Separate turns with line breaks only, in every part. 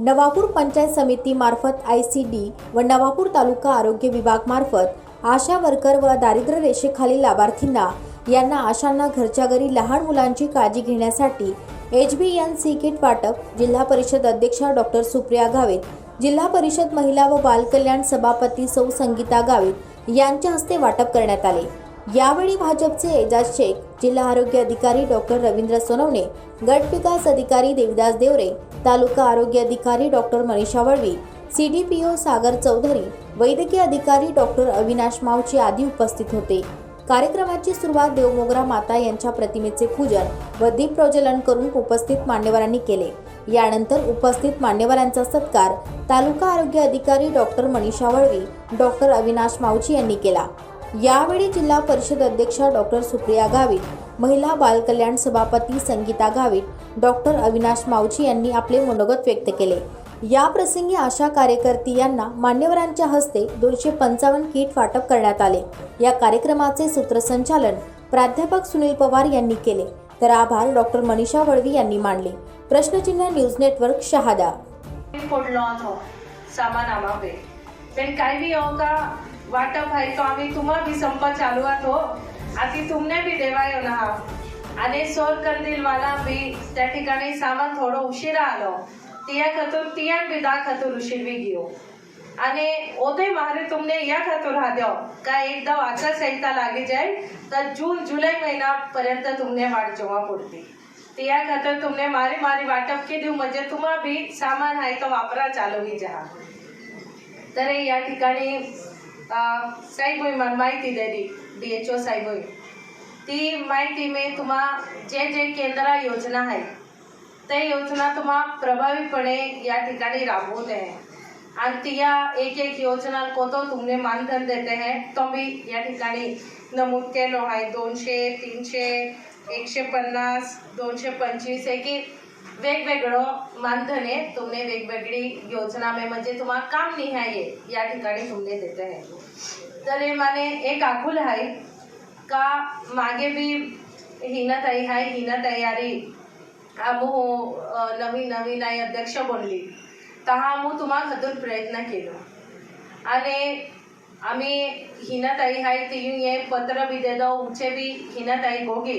नवापूर पंचायत समितीमार्फत I C D व नवापूर तालुका आरोग्य विभागमार्फत आशा वर्कर व दारिद्र्य रेषेखालील लाभार्थींना यांना आशांना घरच्या घरी लहान मुलांची काळजी घेण्यासाठी H B N C kit वाटप जिल्हा परिषद अध्यक्षा डॉक्टर सुप्रिया गावित जिल्हा परिषद महिला व बालकल्याण सभापती सौ संगीता गावित यांच्या हस्ते वाटप करण्यात आले. यावेळी भाजपचे एजाज शेख जिल्हा आरोग्य अधिकारी डॉक्टर रवींद्र सोनवणे गट विकास अधिकारी देविदास देवरे तालुका आरोग्य अधिकारी doctor Manisha Valvi C D P O Sagar Chaudhari वैद्यकीय अधिकारी डॉक्टर अविनाश मावची आदी उपस्थित होते. कार्यक्रमाची सुरुवात देवमोगरा माता यांच्या प्रतिमेचे पूजन व दीप प्रज्वलन करून उपस्थित मान्यवरांनी केले. यानंतर उपस्थित मान्यवरांचा सत्कार तालुका आरोग्य अधिकारी डॉक्टर मनीषा वळवी डॉक्टर अविनाश मावची यांनी केला. यावेळी जिल्हा परिषद अध्यक्षा डॉक्टर सुप्रिया गावित महिला बालकल्याण सभापती संगीता गावित डॉक्टर अविनाश मावची यांनी आपले मनोगत व्यक्त केले. या प्रसंगी आशा कार्यकर्ती यांना मान्यवरांच्या हस्ते दोनशे पंचावन्न किट वाटप करण्यात आले. या कार्यक्रमाचे सूत्रसंचालन प्राध्यापक सुनील पवार यांनी केले. तर आभार डॉक्टर मनीषा वळवी यांनी मानले. प्रश्नचिन्ह न्यूज नेटवर्क शहादा.
वाटप है तो आम्ही तुम्हा भी संप चालू हो. आती तुमने भी देवायो ना. आणि सोर कंदील वाला बी. त्या ठिकाणी सामान थोडं उशिरा आलो. तिया खातून तिया बी दा खातून उशीर बी घेऊ. आणि ओदे मारे तुमने या खातून राहद्यो का एकदा आचार संहिता लागे जाय तर जून जुलै महिना पर्यंत तुमने वाट जेव्हा पुरती. तिया खातर तुमने मारे मारी वाटप के देऊ म्हणजे तुम्हा बी सामान आहे तो वापरा चालू जा. तर या ठिकाणी अं, साहेबोई मला माहिती दिली डी एच ओ साहेबोई ती माहिती मी तुम्हा जे जे केंद्र योजना आहे ते योजना तुम्हा प्रभावीपणे या ठिकाणी राबवत आहे आणि ती या एक एक योजना कोतो तुमने मानधन देते हैं तो मी या ठिकाणी नमूद केलो आहे. दोनशे तीनशे एकशे पन्नास दोनशे पंचवीस एक एक वेगवेगळं मानधन आहे तुमने वेगवेगळी योजना में म्हणजे तुम्हाला काम निहाय या ठिकाणी तुमने देते हैं तर हे माने एक आकुल आहे का मागे बी हिनताई आहे हिन तयारी आमू हो, नवीन नवीन आई अध्यक्ष बनली. तहा आमू तुम्हा खातूर प्रयत्न केलो. आणि आम्ही हिनाताई हाय ती हे पत्र बी दे उमचे बी हिनाताई गोगी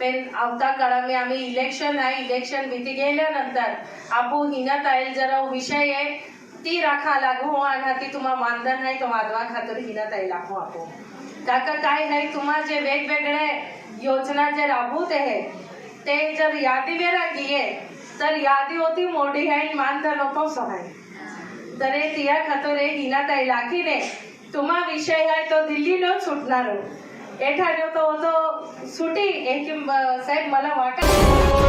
पण आवता काळामध्ये आम्ही इलेक्शन आहे इलेक्शन भीती गेल्यानंतर आपू हिनाताईल जरा विषय आहे ती राखा लागू हो, आणि ती तुम्हा मानधन आहे तो माधवा खातर हिनाताई लागू हो, आपू. काका काय आहे? तुम्हा जे वेगवेगळे योजना जे राबवत आहे ते जर यादी वेळा घे तर यादी होती मोठी आहे मानधन होतो सहाय तर हे तिया खातर हे हिनाताई लाखीने तुम्हा विषय आहे तो दिल्लीलो सुटणार हो. एठाने तो होतो सुटी एक साहेब मला वाटत